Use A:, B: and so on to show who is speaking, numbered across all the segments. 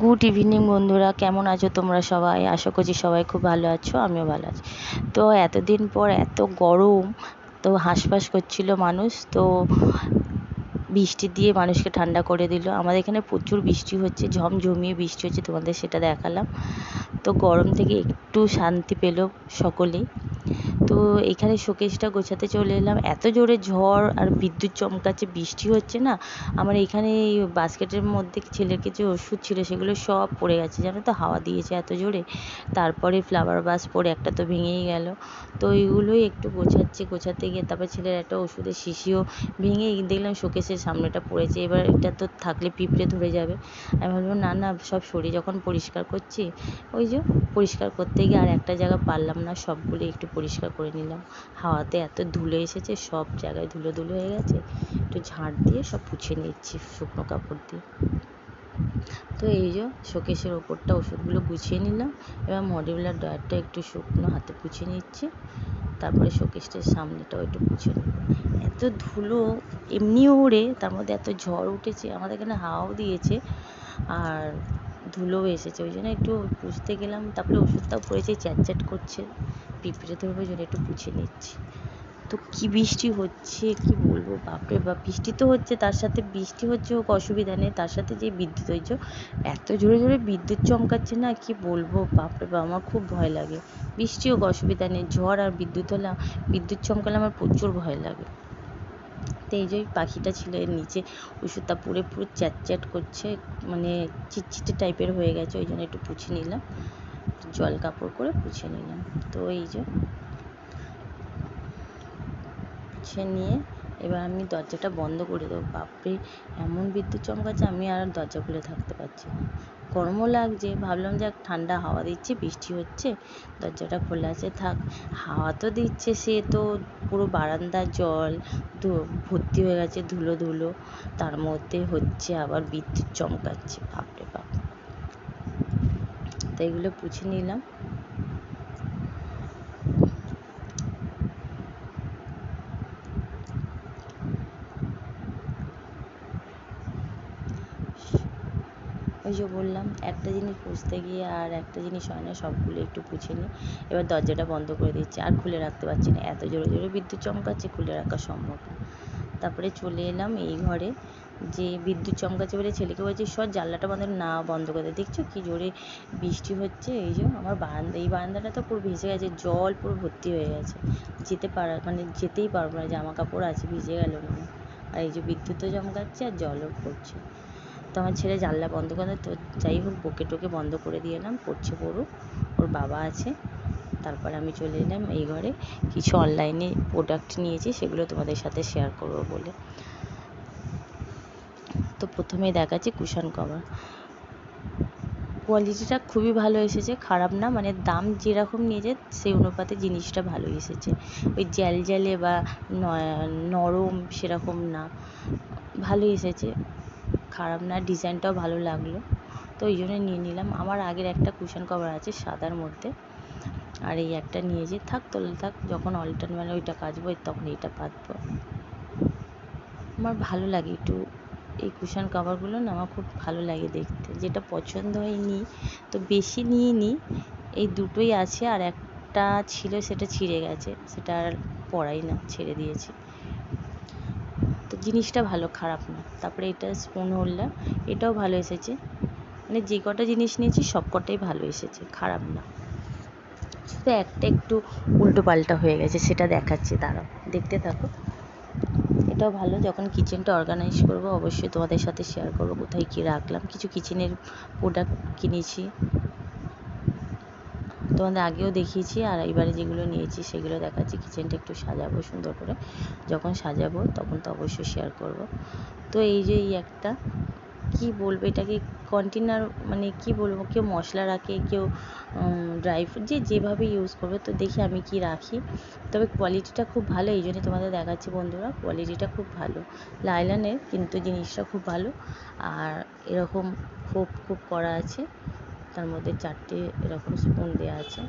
A: Good evening বন্ধুরা। কেমন আছো তোমরা সবাই? আশা করছি সবাই খুব ভালো আছো, আমিও ভালো আছি। তো এতদিন পর এত গরম, তো হাঁসফাঁস করছিল মানুষ, তো বৃষ্টি দিয়ে মানুষকে ঠান্ডা করে দিল। আমাদের এখানে প্রচুর বৃষ্টি হচ্ছে ঝমঝমিয়ে বৃষ্টি হচ্ছে, তোমাদের সেটা দেখালাম। তো গরম থেকে একটু শান্তি পেল সকলেই। তো এখানে শোকেসটা গোছাতে চলে এলাম। এত জোরে ঝড় আর বিদ্যুৎ চমকাচ্ছে, বৃষ্টি হচ্ছে না। আমার এখানে এই বাস্কেটের মধ্যে ছেলের যে ওষুধ ছিল, সেগুলো সব পড়ে গেছে। জানো তো, হাওয়া দিয়েছে এত জোরে। তারপরে ফ্লাওয়ার বাস পড়ে একটা তো ভেঙেই গেল। তো এইগুলোই একটু গোছাচ্ছে, গোছাতে গিয়ে তারপর ছেলের একটা ওষুধের শিশিও ভেঙে দেখলাম শোকেসের সামনেটা পড়েছে। এবার এটা তো থাকলে পিঁপড়ে ধরে যাবে। আমি ভাবলাম, না না, সব সরে যখন পরিষ্কার করছি, ওই যে পরিষ্কার করতে গিয়ে আর একটা জায়গা পারলাম না, সবগুলো একটু পরিষ্কার করে নিলাম। হাওয়াতে এত ধুলো এসেছে, সব জায়গায় ধুলো ধুলো হয়ে গেছে। একটু ঝাঁট দিয়ে সব পুছে নিচ্ছি শুকনো কাপড় দিয়ে। তো এই যে শোকেসের ওপরটা ওষুধগুলো গুছিয়ে নিলাম। এবার মডিউলার ডয়ারটা একটু শুকনো হাতে পুছে নিচ্ছি। তারপরে শোকেসটার সামনেটাও একটু পুছে নেব। এত ধুলো এমনিও ওড়ে, তার মধ্যে এত ঝড় উঠেছে, আমাদের এখানে হাওয়াও দিয়েছে আর ধুলোও এসেছে। ওই জন্য একটু পুষতে গেলাম, তারপরে ওষুধটাও পড়েছে, চ্যাট চ্যাট করছে। পিঁপড়ে ওই জন্য একটু পুছে নিচ্ছি। তো কী বৃষ্টি হচ্ছে, কি বলব? বাপরে বাপ, বৃষ্টি তো হচ্ছে, তার সাথে বৃষ্টি হচ্ছে, হোক অসুবিধা নেই, তার সাথে যে বিদ্যুৎ হয়েছে, এত জোরে জোরে বিদ্যুৎ চমকাচ্ছে না, কি বলব? বাপরে বাপ, আমার খুব ভয় লাগে। বৃষ্টি হোক, অসুবিধা নেই, ঝড় আর বিদ্যুৎ হলে, বিদ্যুৎ চমকালে আমার প্রচুর ভয় লাগে। তো এই যে পাখিটা ছিল, এর নিচে ওষুধটা পুরে পুরো চ্যাট চ্যাট করছে মানে চিটচিটে টাইপের হয়ে গেছে, ওই জন্য একটু পুছে নিলাম। জল কাপড় করে পুছে নিলাম। তো এই যে পুছে নিয়ে এবার আমি দরজাটা বন্ধ করে দেবো। বাপরে, এমন বিদ্যুৎ চমকাচ্ছে আমি আর দরজা খুলে থাকতে পারছি না। গরমও লাগছে, ভাবলাম যাক ঠান্ডা হাওয়া দিচ্ছে, বৃষ্টি হচ্ছে, দরজাটা খোলা আছে, থাক। হাওয়া তো দিচ্ছে, সে তো পুরো বারান্দার জল ভর্তি হয়ে গেছে ধুলো ধুলো। তার মধ্যে হচ্ছে আবার বিদ্যুৎ চমকাচ্ছে, বাপরে বাপ। তো এগুলো পুছে নিলাম। ওই যে বললাম, একটা জিনিস পুষতে গিয়ে আর একটা জিনিস হয় না, সবগুলো একটু পুছে নিই। এবার দরজাটা বন্ধ করে দিচ্ছি, আর খুলে রাখতে পারছি না। এত জোরে জোরে বিদ্যুৎ চমকাচ্ছে, খুলে রাখা সম্ভব না। তারপরে চলে এলাম এই ঘরে। যে বিদ্যুৎ চমকাচ্ছে বলে ছেলেকে বলছি সব জানলাটা বন্ধ না, বন্ধ করে দেখছ কি জোরে বৃষ্টি হচ্ছে? এই যে আমার বারান্দা, এই বারান্দাটা তো পুরো ভিজে গেছে, জল পুরো ভর্তি হয়ে গেছে। যেতে পারা মানে যেতেই পারব না জামা কাপড় আছে, ভিজে গেল মানে। আর এই যে বিদ্যুৎও চমকাচ্ছে আর জলও পড়ছে। তো আমার ছেলে জানলা বন্ধ করে তো যাই হোক, বকে টোকে বন্ধ করে দিয়ে এলাম, পড়ছে পড়ুক, ওর বাবা আছে। তারপরে আমি চলে এলাম এই ঘরে। কিছু অনলাইনে প্রোডাক্ট নিয়েছি, সেগুলো তোমাদের সাথে শেয়ার করব বলে। তো প্রথমে দেখাচ্ছি কুশন কভার কোয়ালিটিটা খুবই ভালো এসেছে, খারাপ না মানে দাম যেরকম নিয়েছে, সেই অনুপাতে জিনিসটা ভালো এসেছে। ওই জ্যাল জ্যালে বা নরম সেরকম না ভালো এসেছে। খারাপ না ডিজাইনটাও ভালো লাগল। তো ওই জন্য নিয়ে নিলাম। আমার আগের একটা কুশন কভার আছে সাদার মধ্যে। আর এই একটা নিয়েছি। থাক, তোলে থাক, যখন অল্টার মানে ওইটা কাচবো, তখন এইটা পাতবো। আমার ভালো লাগে একটু এই কুশন কভারগুলো না আমার খুব ভালো লাগে দেখতে। যেটা পছন্দ হয়নি, তো বেশি নিয়ে নিই এই দুটোই আছে আর একটা ছিল সেটা ছিঁড়ে গেছে, সেটা আর পড়াই না, ছেড়ে দিয়েছি। তো জিনিসটা ভালো, খারাপ না। তারপরে এটা স্পুন হোল্ডার এটাও ভালো এসেছে। মানে যে কটা জিনিস নিয়েছি, সব কটাই ভালো এসেছে, খারাপ না। শুধু একটা একটু উল্টো পাল্টা হয়ে গেছে, সেটা দেখাচ্ছি, দাঁড়াও, দেখতে থাকো। এটাও ভালো, যখন কিচেনটা অর্গানাইজ করব, অবশ্যই তোমাদের সাথে শেয়ার করব কোথায় কী রাখলাম। কিছু কিচেনের প্রোডাক্ট কিনেছি। তোমাদের আগেও দেখিয়েছি, আর এবারে যেগুলো নিয়েছি, সেগুলো দেখাচ্ছি। কিচেনটা একটু সাজাবো সুন্দর করে। যখন সাজাবো, তখন তো অবশ্যই শেয়ার করব। তো এই যে এই একটা কি বলব? এটাকে কন্টেনার মানে কি বলব? কেউ মশলা রাখে, কেউ ড্রাই ফ্রুট যে যেভাবে ইউজ করবে। তো দেখি আমি কি রাখি। তবে কোয়ালিটিটা খুব ভালো, এই জন্যই তোমাদের দেখাচ্ছি বন্ধুরা। কোয়ালিটিটা খুব ভালো। লাইলানের কিন্তু জিনিসটা খুব ভালো। আর এরকম খোপ খোপ করা আছে। তার মধ্যে চারটে এরকম স্পুন দেওয়া আছে।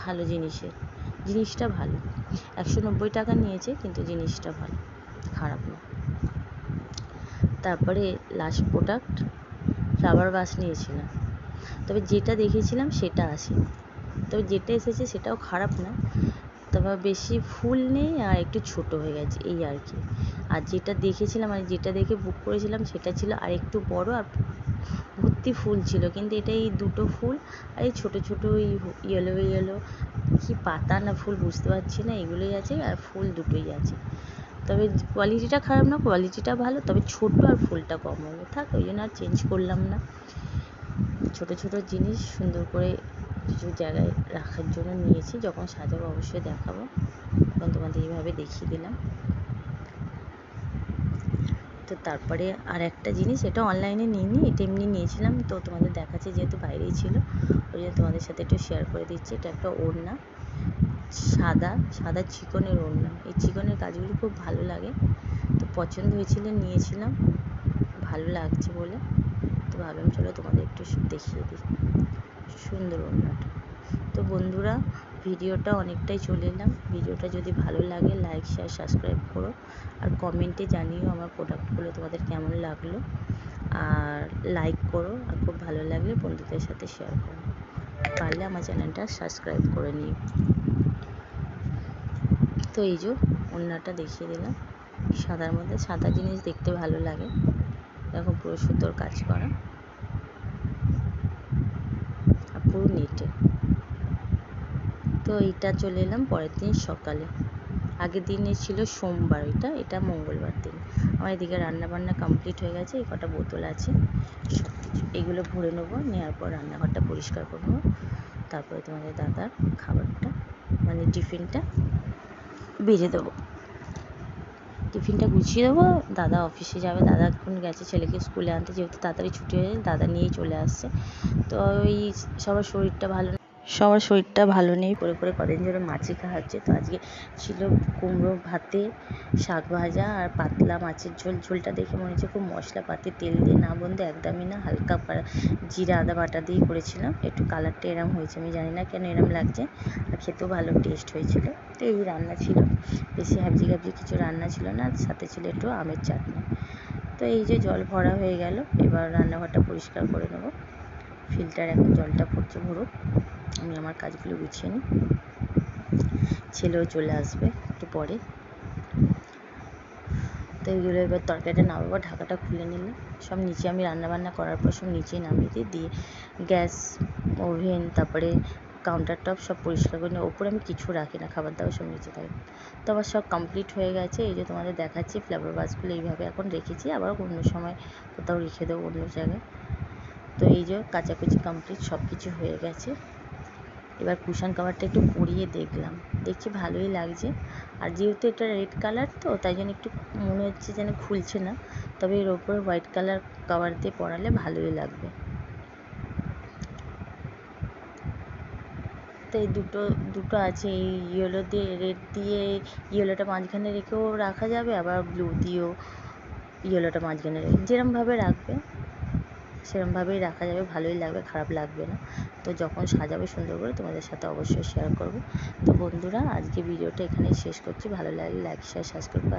A: ভালো জিনিসের। জিনিসটা ভালো। একশো নব্বই টাকা নিয়েছে, কিন্তু জিনিসটা ভালো। খারাপ না। তারপরে লাস্ট প্রোডাক্ট ফ্লাওয়ার বাস নিয়েছিলাম। তবে যেটা দেখেছিলাম সেটা আসেনি তবে যেটা এসেছে সেটাও খারাপ না। তবে বেশি ফুল নেই আর একটু ছোট হয়ে গেছে, এই আর কি। আর যেটা দেখেছিলাম মানে যেটা দেখে বুক করেছিলাম সেটা ছিল আর একটু বড় আর ভর্তি ফুল ছিল। কিন্তু এটা এই দুটো ফুল আর এই ছোটো ছোটো ওই ইয়েলো ইয়েলো কি পাতা না ফুল বুঝতে পারছি না, এগুলোই আছে আর ফুল দুটোই আছে। তবে কোয়ালিটিটা খারাপ না কোয়ালিটিটা ভালো, তবে ছোট আর ফুলটা কম হবে। থাক, ওই জন্য আর চেঞ্জ করলাম না। ছোট ছোট জিনিস সুন্দর করে কিছু জায়গায় রাখার জন্য নিয়েছি, যখন সাজাবো অবশ্যই দেখাবো। তখন তোমাদের এইভাবে দেখিয়ে দিলাম। তো তারপরে আর একটা জিনিস, এটা অনলাইনে নিইনি, এটা এমনি নিয়েছিলাম, তো তোমাদের দেখাচ্ছে, যেহেতু বাইরেই ছিল, ওই জন্য তোমাদের সাথে একটু শেয়ার করে দিচ্ছি, এটা একটা ওড়না। সাদা সাদা চিকনের ওড়না। এই চিকনের কাজগুলো খুব ভালো লাগে। তো পছন্দ হয়েছিল, নিয়েছিলাম। ভালো লাগছে বলে। তো ভাবলাম চলো তোমাদের একটু দেখিয়ে দিই। সুন্দর ওড়নাটা। তো বন্ধুরা, ভিডিওটা অনেকটাই চলে এলাম। ভিডিওটা যদি ভালো লাগে লাইক শেয়ার সাবস্ক্রাইব করো। আর কমেন্টে জানিও আমার প্রোডাক্টগুলো তোমাদের কেমন লাগল। আর লাইক করো। আর খুব ভালো লাগলে বন্ধুদের সাথে শেয়ার করো। পারলে আমার চ্যানেলটা সাবস্ক্রাইব করে নিও। তো এই যে ওড়নাটা দেখিয়ে দিলাম। সাদার মধ্যে সাদা জিনিস দেখতে ভালো লাগে। দেখো পুরো সুতোর কাজ করা। আর পুরো নেটে। তো এইটা চলে এলাম পরের দিন সকালে। আগের দিনে ছিল সোমবার এটা এটা মঙ্গলবার দিন। আমার এদিকে রান্না বান্না কমপ্লিট হয়ে গেছে, এই কটা বোতল আছে। সব কিছু এগুলো ভরে নেব নেওয়ার পর রান্নাঘরটা পরিষ্কার করব তারপরে তোমাদের দাদার খাবারটা মানে টিফিনটা বেজে দেবো। টিফিনটা গুছিয়ে দেবো। দাদা অফিসে যাবে। দাদা এখন গেছে ছেলেকে স্কুলে আনতে। যেহেতু তাড়াতাড়ি ছুটি হয়ে যায়, দাদা নিয়েই চলে আসছে। তো ওই সবার শরীরটা ভালো সবার শরীরটা ভালো নেই করে করে কদিন ধরে মাছি খাওয়াচ্ছে। তো আজকে ছিল কুমড়ো ভাতে, শাক ভাজা আর পাতলা মাছের ঝোল। ঝোলটা দেখে মনে হচ্ছে খুব মশলাপাতি, তেল দিয়ে না বন্ধু একদমই না, হালকা জিরা, আদা বাটা দিয়ে করেছিলাম। একটু কালারটা এরম হয়েছে, আমি জানি না কেন এরম লাগছে, আর খেতেও ভালো টেস্ট হয়েছিল। তো এই রান্না ছিল। বেশি হাবজি গাবজি কিছু রান্না ছিল না সাথে ছিল একটু আমের চাটনি। তো এই যে জল ভরা হয়ে গেল, এবার রান্নাঘরটা পরিষ্কার করে নেব। ফিল্টার এখন জলটা পড়ছে ভরুক। আমি আমার কাজগুলো গুছিয়ে নিই। ছেলেও চলে আসবে একটু পরে। তো এইগুলো এবার তরকারিটা নামাবো, ঢাকাটা খুলে নিলে সব নিচে আমি রান্না বান্না করার পর সব নিচেই নামিয়ে দিই, দিয়ে গ্যাস, ওভেন, তারপরে কাউন্টার টপ সব পরিষ্কার করে নিই। ওপরে আমি কিছু রাখি না, খাবার দাবার সব নিচে থাকে। তো আবার সব কমপ্লিট হয়ে গেছে, এই যে তোমাদের দেখাচ্ছি ফ্লাওয়ার বাসগুলো এইভাবে এখন রেখেছি, আবার অন্য সময় কোথাও রেখে দেবো অন্য জায়গায়। তো এই যে কাচাকুচি কমপ্লিট সব কিছু হয়ে গেছে। এবার কুশান কাভারটা একটু পরিয়ে দেখলাম। দেখছি ভালোই লাগছে। আর যেহেতু এটা রেড কালার তো, তাই জন্য একটু মনে হচ্ছে যেন খুলছে না। তবে এর ওপরে হোয়াইট কালার কাভার দিয়ে পরালে ভালোই লাগবে। তো এই দুটো দুটো আছে। এই ইয়েলো দিয়ে রেড দিয়ে ইয়েলোটা মাঝখানে রেখেও রাখা যাবে, আবার ব্লু দিয়েও ইয়েলোটা মাঝখানে যেরমভাবে রাখবে। সেরমভাবেই রাখা যাবে, ভালোই লাগবে, খারাপ লাগবে না। তো যখন সাজাবে সুন্দর করে তোমাদের সাথে অবশ্যই শেয়ার করব। তো বন্ধুরা, আজকে ভিডিওটা এখানেই শেষ করছি। ভালো লাগলে লাইক শেয়ার সাবস্ক্রাইব করে